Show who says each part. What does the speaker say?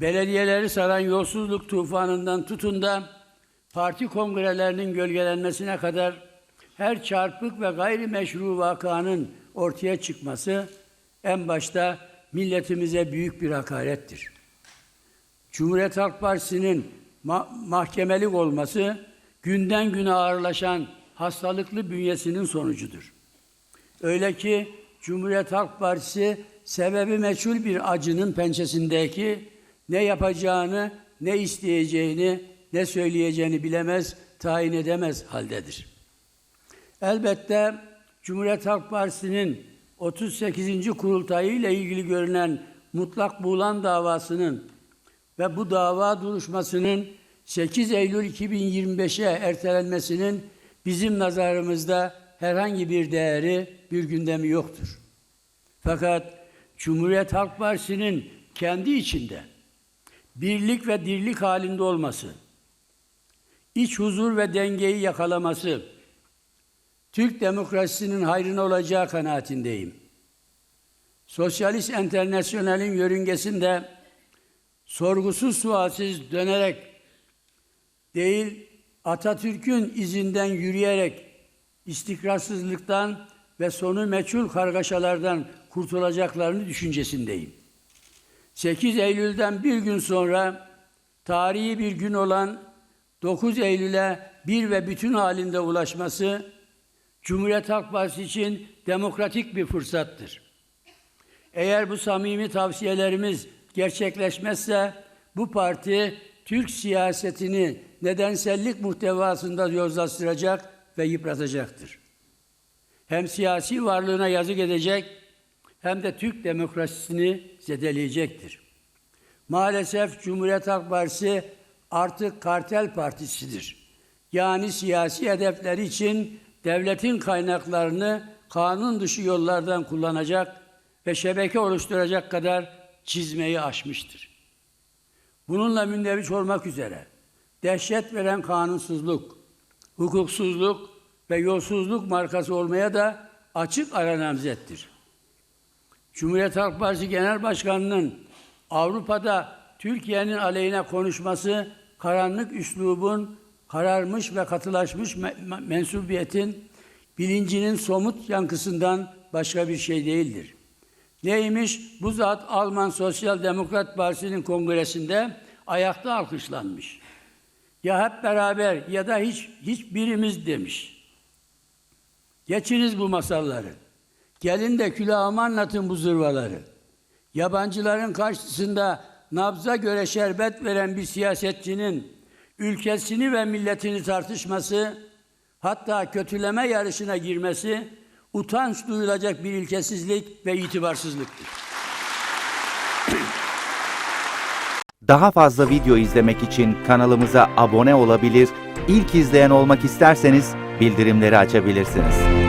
Speaker 1: belediyeleri saran yolsuzluk tufanından tutun da parti kongrelerinin gölgelenmesine kadar her çarpık ve gayrimeşru vakanın ortaya çıkması en başta milletimize büyük bir hakarettir. Cumhuriyet Halk Partisi'nin ma- mahkemelik olması günden güne ağırlaşan hastalıklı bünyesinin sonucudur. Öyle ki Cumhuriyet Halk Partisi sebebi meçhul bir acının pençesindeki ne yapacağını, ne isteyeceğini, ne söyleyeceğini bilemez, tayin edemez haldedir. Elbette Cumhuriyet Halk Partisi'nin 38. kurultayı ile ilgili görülen mutlak buğulan davasının ve bu dava duruşmasının 8 Eylül 2025'e ertelenmesinin bizim nazarımızda herhangi bir değeri, bir gündemi yoktur. Fakat Cumhuriyet Halk Partisi'nin kendi içinde birlik ve dirlik halinde olması, iç huzur ve dengeyi yakalaması, Türk demokrasisinin hayrına olacağı kanaatindeyim. Sosyalist Enternasyonel'in yörüngesinde sorgusuz sualsiz dönerek değil Atatürk'ün izinden yürüyerek istikrarsızlıktan ve sonu meçhul kargaşalardan kurtulacaklarını düşüncesindeyim. 8 Eylül'den bir gün sonra tarihi bir gün olan 9 Eylül'e bir ve bütün halinde ulaşması Cumhuriyet Halk Partisi için demokratik bir fırsattır. Eğer bu samimi tavsiyelerimiz gerçekleşmezse bu parti Türk siyasetini nedensellik muhtevasında yozlaştıracak ve yıpratacaktır. Hem siyasi varlığına yazık edecek hem de Türk demokrasisini zedeleyecektir. Maalesef Cumhuriyet Halk Partisi artık kartel partisidir. Yani siyasi hedefleri için devletin kaynaklarını kanun dışı yollardan kullanacak ve şebeke oluşturacak kadar çizmeyi aşmıştır. Bununla mündeviç olmak üzere dehşet veren kanunsuzluk, hukuksuzluk ve yolsuzluk markası olmaya da açık ara namzettir. Cumhuriyet Halk Partisi Genel Başkanı'nın Avrupa'da Türkiye'nin aleyhine konuşması karanlık üslubun, kararmış ve katılaşmış me- mensubiyetin bilincinin somut yankısından başka bir şey değildir. Neymiş? Bu zat Alman Sosyal Demokrat Partisi'nin kongresinde ayakta alkışlanmış. Ya hep beraber ya da hiç hiçbirimiz demiş. Geçiniz bu masalları. Gelin de külahıma anlatın bu zırvaları. Yabancıların karşısında nabza göre şerbet veren bir siyasetçinin ülkesini ve milletini tartışması, hatta kötüleme yarışına girmesi utanç duyulacak bir ilkesizlik ve itibarsızlıktır.
Speaker 2: Daha fazla video izlemek için kanalımıza abone olabilir, ilk izleyen olmak isterseniz bildirimleri açabilirsiniz.